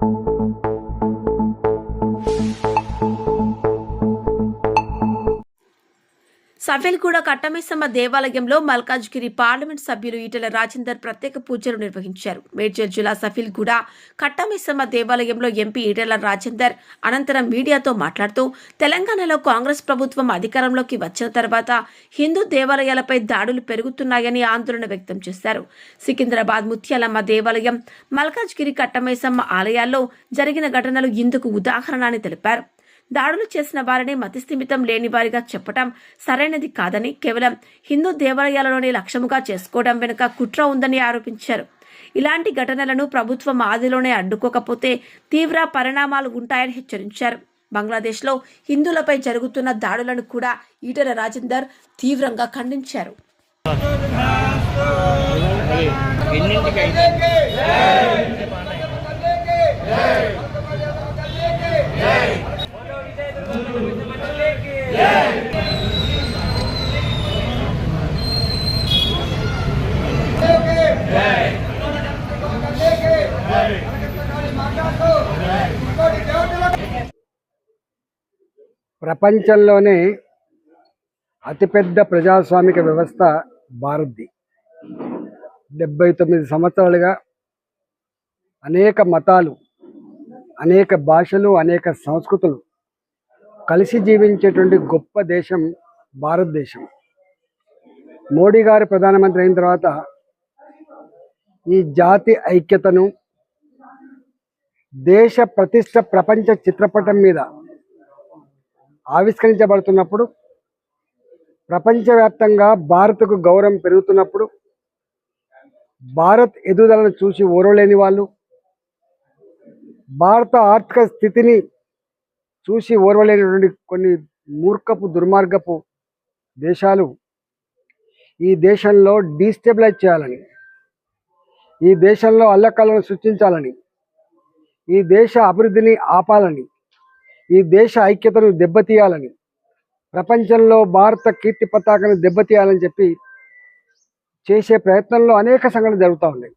thank you సవ్యలగూడ Katta Maisamma దేవాలయంలో Malkajgiri parliament సభ్యులు ఈటెల రాజేందర్ ప్రత్యేక పూజలు నిర్వహించారు. మేడ్చల్ జిల్లా సఫిల్గూడ కట్టమైసమ్మ దేవాలయంలో ఎంపీ ఈటెల రాజేందర్ అనంతరం మీడియాతో మాట్లాడుతూ తెలంగాణలో కాంగ్రెస్ ప్రభుత్వం అధికారంలోకి వచ్చిన తర్వాత హిందూ దేవాలయాలపై దాడులు పెరుగుతున్నాయని ఆందోళన వ్యక్తం చేశారు. సికింద్రాబాద్ ముత్యాలమ్మ దేవాలయం మల్కాజ్గిరి కట్టమైసమ్మ ఆలయాల్లో జరిగిన ఘటనలు ఇందుకు ఉదాహరణ అని తెలిపారు. దాడులు చేసిన వారిని మతిస్థిమితం లేని వారిగా చెప్పటం సరైనది కాదని కేవలం హిందూ దేవాలయాలలోనే లక్ష్యముగా చేసుకోవడం వెనుక కుట్ర ఉందని ఆరోపించారు. ఇలాంటి ఘటనలను ప్రభుత్వం ఆదిలోనే అడ్డుకోకపోతే తీవ్ర పరిణామాలు ఉంటాయని హెచ్చరించారు. బంగ్లాదేశ్లో హిందువులపై జరుగుతున్న దాడులను కూడా ఈటెల రాజేందర్ తీవ్రంగా ఖండించారు. ఎన్నింటికైతే ప్రపంచంలోనే అతిపెద్ద ప్రజాస్వామిక వ్యవస్థ భారత్ది. డెబ్బై తొమ్మిది సంవత్సరాలుగా అనేక మతాలు అనేక భాషలు అనేక సంస్కృతులు కలిసి జీవించేటువంటి గొప్ప దేశం భారతదేశం. మోడీ గారు ప్రధానమంత్రి అయిన తర్వాత ఈ జాతి ఐక్యతను దేశ ప్రతిష్ట ప్రపంచ చిత్రపటం మీద ఆవిష్కరించబడుతున్నప్పుడు ప్రపంచవ్యాప్తంగా భారత్కు గౌరవం పెరుగుతున్నప్పుడు భారత్ ఎదుగుదలను చూసి ఓరవలేని వాళ్ళు భారత ఆర్థిక స్థితిని చూసి ఓర్వలేనటువంటి కొన్ని మూర్ఖపు దుర్మార్గపు దేశాలు ఈ దేశంలో డీస్టెబిలైజ్ చేయాలని ఈ దేశంలో అల్లకలను సృష్టించాలని ఈ దేశ అభివృద్ధిని ఆపాలని ఈ దేశ ఐక్యతను దెబ్బతీయాలని ప్రపంచంలో భారత కీర్తి పతాకను దెబ్బతీయాలని చెప్పి చేసే ప్రయత్నంలో అనేక సంఘటనలు జరుగుతూ ఉన్నాయి.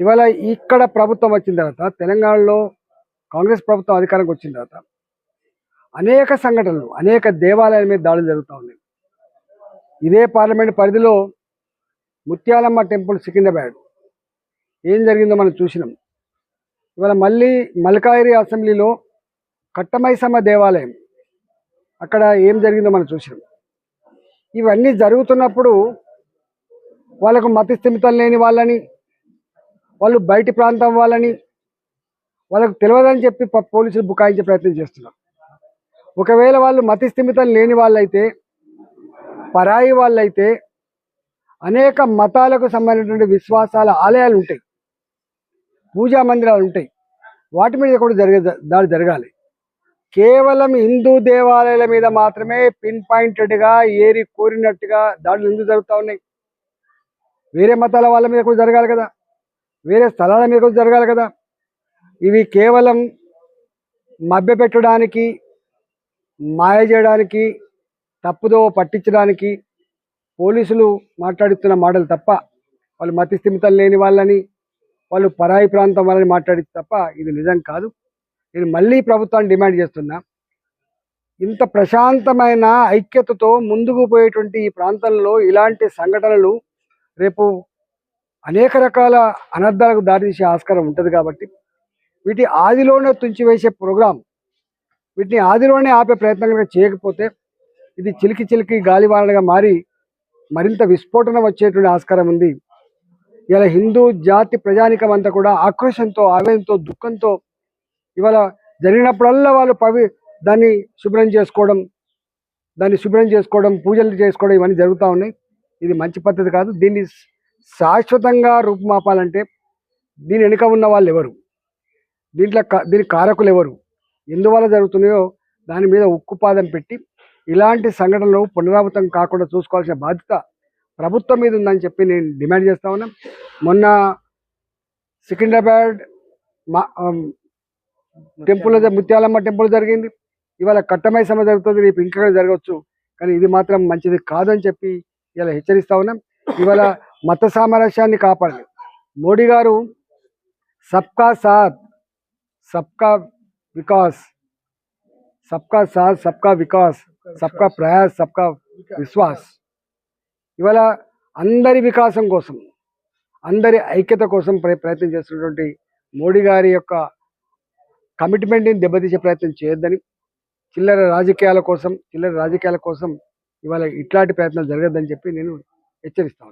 ఇవాళ ఇక్కడ ప్రభుత్వం వచ్చిన తర్వాత తెలంగాణలో కాంగ్రెస్ ప్రభుత్వం అధికారంకి వచ్చిన తర్వాత అనేక సంఘటనలు అనేక దేవాలయాల మీద దాడులు జరుగుతూ ఉన్నాయి. ఇదే పార్లమెంట్ పరిధిలో ముత్యాలమ్మ టెంపుల్ సికింద్రాబాద్. ఏం జరిగిందో మనం చూసినాం. ఇవాళ మళ్ళీ మల్కాయిరి అసెంబ్లీలో కట్టమైసమ్మ దేవాలయం. అక్కడ ఏం జరిగిందో మనం చూసినాం ఇవన్నీ జరుగుతున్నప్పుడు వాళ్ళకు మతి స్థిమితం లేని వాళ్ళని వాళ్ళు బయటి ప్రాంతం వాళ్ళని వాళ్ళకు తెలియదని చెప్పి పోలీసులు బుకాయించే ప్రయత్నం చేస్తున్నారు. ఒకవేళ వాళ్ళు మతి స్థిమితం లేని వాళ్ళైతే పరాయి వాళ్ళైతే అనేక మతాలకు సంబంధించినటువంటి విశ్వాసాల ఆలయాలు ఉంటాయి. పూజా మందిరాలు ఉంటాయి. వాటి మీద కూడా జరిగే దాడి జరగాలి. కేవలం హిందూ దేవాలయాల మీద మాత్రమే పిన్ పాయింటెడ్గా ఏరి కోరినట్టుగా దాడులు ఎందుకు జరుగుతూ ఉన్నాయి? వేరే మతాల వాళ్ళ మీద కూడా జరగాలి కదా? వేరే స్థలాల మీద కూడా జరగాలి కదా? ఇవి కేవలం మభ్యపెట్టడానికి మాయ చేయడానికి తప్పుదో పట్టించడానికి పోలీసులు మాట్లాడుతున్న మాటలు తప్ప వాళ్ళు మతి స్థిమితం లేని వాళ్ళని వాళ్ళు పరాయి ప్రాంతం వాళ్ళని మాట్లాడి తప్ప ఇది నిజం కాదు. నేను మళ్ళీ ప్రభుత్వాన్ని డిమాండ్ చేస్తున్నా. ఇంత ప్రశాంతమైన ఐక్యతతో ముందుకు పోయేటువంటి ఈ ప్రాంతంలో ఇలాంటి సంఘటనలు రేపు అనేక రకాల అనర్థాలకు దారితీసే ఆస్కారం ఉంటుంది కాబట్టి వీటి ఆదిలోనే తుంచివేసే ప్రోగ్రాం వీటిని ఆదిలోనే ఆపే ప్రయత్నం కనుక చేయకపోతే ఇది చిలికి చిలికి గాలివానగా మారి మరింత విస్ఫోటనం వచ్చేటువంటి ఆస్కారం ఉంది. ఇలా హిందూ జాతి ప్రజానికం అంతా కూడా ఆక్రోషంతో ఆవేదంతో దుఃఖంతో ఇవాళ జరిగినప్పుడల్లా వాళ్ళు పవి దాన్ని శుభ్రం చేసుకోవడం దాన్ని శుభ్రం చేసుకోవడం పూజలు చేసుకోవడం ఇవన్నీ జరుగుతూ ఉన్నాయి. ఇది మంచి పద్ధతి కాదు. దీన్ని శాశ్వతంగా రూపుమాపాలంటే దీని వెనుక ఉన్న వాళ్ళు ఎవరు? దీంట్లో దీని కారకులు ఎవరు? ఎందువల్ల జరుగుతున్నాయో దాని మీద ఉక్కుపాదం పెట్టి ఇలాంటి సంఘటనలు పునరావృతం కాకుండా చూసుకోవాల్సిన బాధ్యత ప్రభుత్వం మీద ఉందని చెప్పి నేను డిమాండ్ చేస్తా ఉన్నా. మొన్న సికింద్రాబాద్ మా ఆమ్, టెంపుల్ ముత్యాలమ్మ టెంపుల్ జరిగింది. ఇవాళ కట్టమై సమ జరుగుతుంది రేపు ఇంకా జరగవచ్చు కానీ ఇది మాత్రం మంచిది కాదని చెప్పి ఇలా హెచ్చరిస్తా ఉన్నాం. ఇవాళ మత సామరస్యాన్ని కాపాడాలి మోడీ గారు సబ్కా సాత్ సబ్కా వికాస్ సబ్కా సాత్ సబ్కా వికాస్ సబ్కా ప్రయాస్ సబ్కా విశ్వాస్. ఇవాళ అందరి వికాసం కోసం అందరి ఐక్యత కోసం ప్ర- ప్రయత్నం చేస్తున్నటువంటి మోడీ గారి యొక్క కమిట్మెంట్ని దెబ్బతీసే ప్రయత్నం చేయొద్దని చిల్లర రాజకీయాల కోసం చిల్లర రాజకీయాల కోసం ఇవాళ ఇట్లాంటి ప్రయత్నాలు జరగద్దని చెప్పి నేను హెచ్చరిస్తా